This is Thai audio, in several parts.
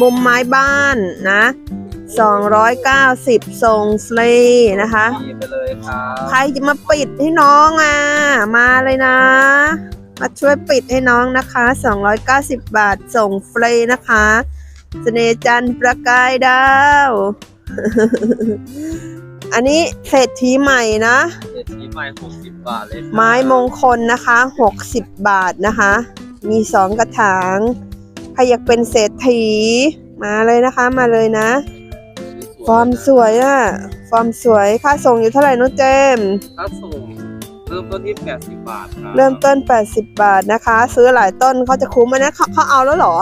มุมไม้บ้านนะ290ส่งฟรีนะคะ ดีไปเลยครับใครจะมาปิดให้น้องอะ มาเลยนะ มาช่วยปิดให้น้องนะคะ 290 บาทส่งฟรีนะคะเสน่ห์จันทร์ประกายดาว อันนี้เศรษฐีใหม่นะ เศรษฐีใหม่60 บาทเลยครับไม้มงคลนะคะ 60 บาทนะคะ มีสองกระถาง ใครอยากเป็นเศรษฐีมาเลยนะคะมาเลยนะ ฟอร์มสวยอะฟอร์มสวยค่าส่งอยู่เท่าไหร่น้องเจมส์ถ้าส่งเริ่มต้นที่80 บาทครับเริ่มต้น 80 บาทนะคะ ซื้อหลายต้นเขาจะคุ้มไหมนะเขาเขาเอาแล้วเหรอ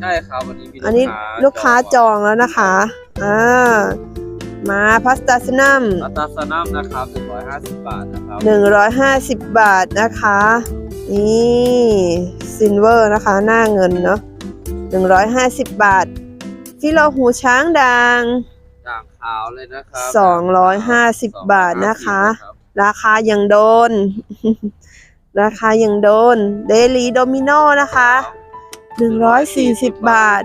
ใช่ครับวันนี้มีอันนี้ลูกค้าจองแล้วนะคะอ่ามาพาสต้าสนัมอัตราสนัมนะครับ150 บาทนะครับหนึ่งร้อยห้าสิบบาทนะคะ นี่ซินเวอร์นะคะ หน้าเงินเนาะ หนึ่งร้อยห้าสิบบาท ฟิโลหูช้างดัง ด่างขาวเลยนะครับสองร้อยห้าสิบบาทนะคะรับราคายังโดน ราคายังโดน เดลีโดมิโนนะคะหนึ่งร้อยสี่สิบบาท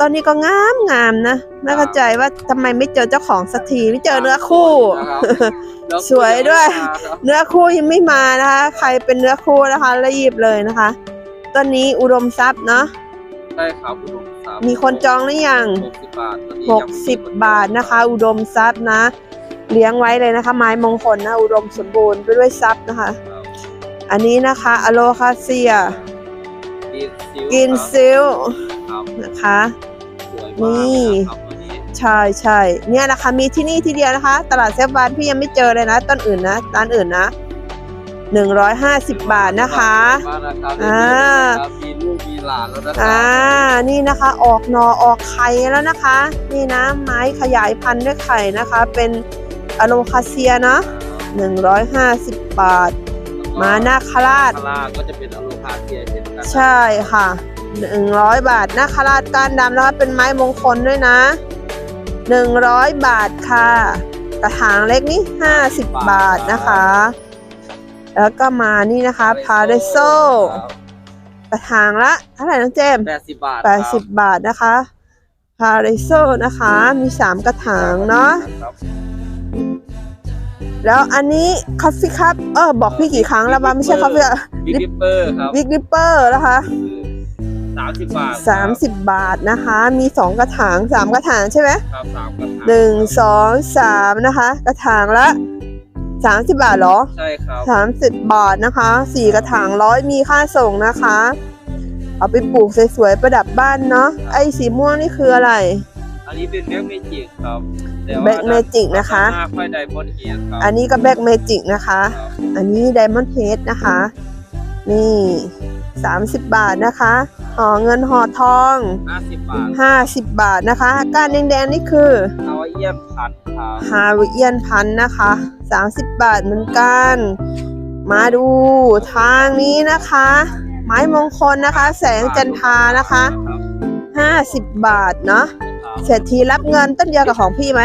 ตอนนี้ก็งามงามนะ ไม่เข้าใจว่าทำไมไม่เจอเจ้าของสักทีไม่เจอเนื้อคู่นะครับสวยด้วยครับเนื้อคู่ยังไม่มานะคะ ใครเป็นเนื้อคู่นะคะรีบเลยนะคะต้นนี้อุดมทรัพย์เนาะ ใช่ครับอุดมทรัพย์มีคนจองหรือยัง60บาทตอนนี้หยังกไม่มีสิบคนจองบาทนะคะ อุดมทรัพย์นะ เลี้ยงไว้เลยนะคะ ไม้มงคลนะ อุดมสมบูรณ์ไปด้วยทรัพย์นะคะ ครับอันนี้นะคะอโลคาเซีย กินซิลกินซิลครับนะคะ สวยมากเลยนะครับตัวนี้ใช่ใช่เนี่ยนะคะมีที่นี่ที่เดียวนะคะ ตลาดเซฟวานพี่ยังไม่เจอเลยนะ ต้นอื่นนะร้านอื่นนะ หนึ่งร้อยห้าสิบบาทนะคะสวยมากนะครับอ่าครับมีลูกมีหลานแล้วนะครัอ่านี่นะคะออกหนอออกไข่แล้วนะคะ นี่นะไม้ขยายพันธุ์ด้วยไข่นะคะ เป็นอะโลคาเซียนะ150 บาท มานาคราชนาคราชก็จะเป็นอโลคาเซียเช่นกันใช่ค่ะ 100 บาทนาคราชก้านดำนะคะเป็นไม้มงคลด้วยนะ100 บาทค่ะ กระถางเล็กนี่ 50 บาทนะคะ แล้วก็มานี่นะคะพาเรโซกระถางละเท่าไหร่น้องเจมส์แปดสิบบาทแปดสิบบาทนะคะพาริโซนะคะ มีสามกระถางเนาะครับแล้วอันนี้คอฟฟี่คัพเออบอกพี่กี่ครั้งแล้วว่าไม่ใช่คอฟฟี่บิ๊กดิปเปอร์ครับวิกริปเปอร์นะคะสามสิบบาทสามสิบบาทนะคะ มีสองกระถางสามกระถางใช่ไหมครับสามกระถางหนึ่งสองสามนะคะ กระถางละ สามสิบบาทเหรอใช่ครับสามสิบบาทนะคะสี่กระถางร้อยมีค่าส่งนะคะ เอาไปปลูกสวยๆประดับบ้านเนาะไอ้สีม่วงนี่คืออะไร อันนี้เป็นแบ็กเมจิกครับแต่ว่า Black Magic นะคะหน้าค่อยไดมอนด์เฮดครับอันนี้ก็แบ็กเมจิกนะคะครับอันนี้ไดมอนด์เฮดนะคะ นี่ 30 บาทนะคะห่อเงินห่อทองห้าสิบบาท 50 บาทนะคะก้านแดงๆนี่คือฮาวายเอียนพันธุ์ครับฮาวิเอียนพันธุ์นะคะ 30 บาทเหมือนกัน มาดูทางนี้นะคะ ไม้มงคลนะคะ แสงจันทรานะคะ 50 บาทเนาะครับเศรษฐีรับเงินต้นเดียวกับของพี่ไหม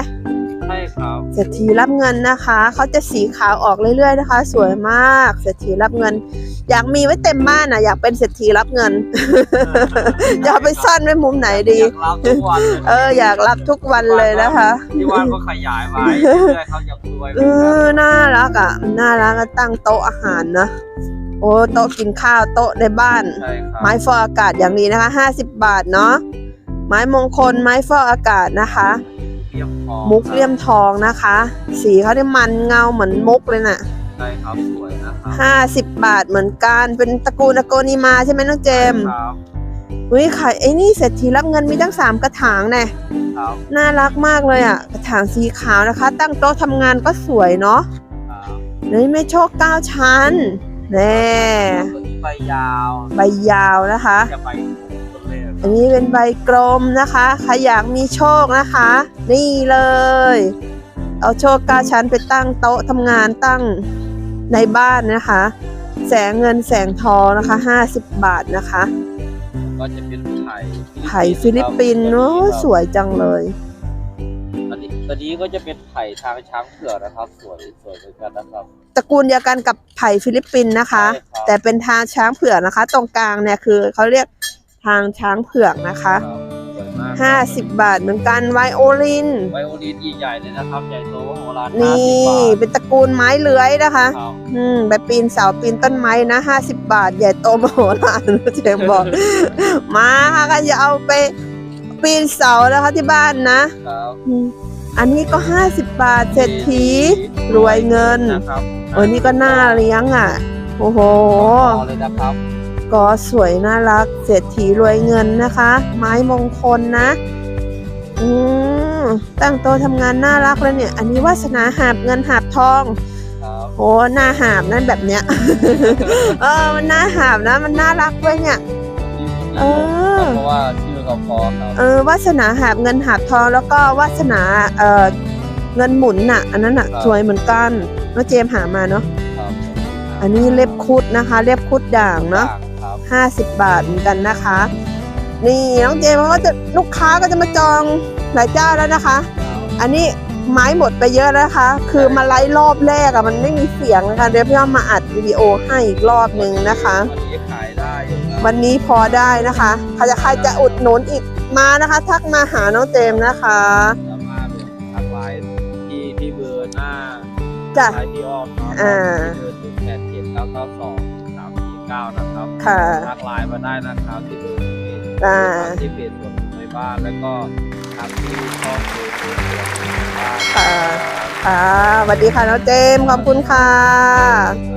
ใช่ครับเศรษฐีรับเงินนะคะเขาจะสีขาวออกเรื่อยๆนะคะ สวยมากเศรษฐีรับเงิน อยากมีไว้เต็มบ้านอะ อยากเป็นเศรษฐีรับเงิน จะเอาไปซ่อนไว้มุมไหนดี อยากรับทุกวันเลยเอออยากรับทุกวันเลยนะคะที่ว่านก็ขยายไว้เรื่อยๆเขาอยากรวยเออน่ารักอะน่ารักอะตั้งโต๊ะอาหารนะโอ้โต๊ะกินข้าวโต๊ะในบ้านใช่ครับไม้ฟอกอากาศอย่างนี้นะคะ 50 บาทเนาะไม้มงคลไม้ฟอกอากาศนะคะเลี่ยมทองมุกเลี่ยมทองนะคะ สีเขาได้มันเงาเหมือนมุกเลยน่ะใช่ครับสวยนะครับห้าสิบบาทเหมือนกันเป็นตระกูลอโกนิมาใช่ไหมน้องเจมส์ครับอุ้ยขายไอ้นี่เศรษฐีรับเงินมีตั้งสามกระถางแน่ครับน่ารักมากเลยอะ กระถางสีขาวนะคะ ตั้งโต๊ะทำงานก็สวยเนาะครับนี่ไม่โชคเก้าชั้นแน่ตัวนี้ใบยาวใบยาวนะคะจะใบต้นเล็ก อันนี้เป็นใบกลมนะคะ ใครอยากมีโชคนะคะ นี่เลย เอาโชคเก้าชั้นไปตั้งโต๊ะทำงานตั้งในบ้านนะคะ แสงเงินแสงทองนะคะ50บาทนะคะก็จะเป็นไผ่ไผ่ฟิลิปปินส์โอ้สวยจังเลยอันนี้ตัวนี้ก็จะเป็นไผ่ทางช้างเผือกนะครับ สวยสวยเหมือนกันนะครับตระกูลเดียวกันกับไผ่ฟิลิปปินส์นะคะใช่ครับแต่เป็นทางช้างเผือกนะคะ ตรงกลางเนี่ยคือเขาเรียก ทางช้างเผือกนะคะครับสวยมากากห้าสิบบาทเหมือนกันไวโอลิน ไวโอลินใหญ่ๆเลยนะครับ ใหญ่โตมโหฬารนี่50บาทเป็นตระกูลไม้เลื้อยนะคะ ครับอืมไปปีนเสาปีนต้นไม้นะห้าสิบบาท ใหญ่โตมโหฬารเจมส์บอก มาค่ะก็จะเอาไปปีนเสานะคะที่บ้านนะครับ อืมอันนี้ก็ห้าสิบบาทเศรษฐี รวยเงิน นะครับเออนี่ก็น่าเลี้ยงอะ โอ้โห พอเลยนะครับ ก็สวยน่ารัก เศรษฐีรวยเงินนะคะ ไม้มงคลนะ อืมตั้งโตะทำงานน่ารักเลยเนี่ย อันนี้วาสนาหาบเงินหาบทองครับโอ้หน้าหาบนั่นแบบเนี้ย เออ มันน่าหาบนะ มันน่ารักด้วยเนี่ย เออเพราะว่าชื่อเขาพอครับเออวาสนาหาบเงินหาบทองแล้วก็วาสนาเออเงินหมุนน่ะ อันนั้นน่ะครับสวยเหมือนกันน้องเจมส์หามาเนาะครับอันนี้เล็บคุดนะคะ เล็บคุดด่างเนาะ ครับห้าสิบบาทเหมือนกันนะคะ นี่น้องเจมส์เขาก็จะลูกค้าก็จะมาจองหลายเจ้าแล้วนะคะ อันนี้ไม้หมดไปเยอะแล้วนะคะ คือมาไลฟ์รอบแรกอะมันไม่มีเสียงนะคะเดี๋ยวพี่อ้อมมาอัดวิดีโอให้อีกรอบหนึ่งนะคะวันนี้ขายได้อยู่ครับวันนี้พอได้นะคะใครจะใครจะอุดหนุนอีกมานะคะ ทักมาหาน้องเจมส์นะคะสามารถเป็นทักไลน์ที่ที่เบอร์หน้าจ้ะไลน์พี่อ้อมเนาะอ่า ที่เบอร์ศูนย์แปดเจ็ดเก้าเก้าสอง สามสี่เก้านะครับค่ะทักไลน์มาได้นะครับที่เบอร์นี้อ่าทางที่เพจสวนในบ้านแล้วก็ทางที่ช่องเฟซบุ๊กสวนในบ้านค่ะ ค่ะสวัสดีค่ะน้องเจมส์ขอบคุณค่ะ ครับ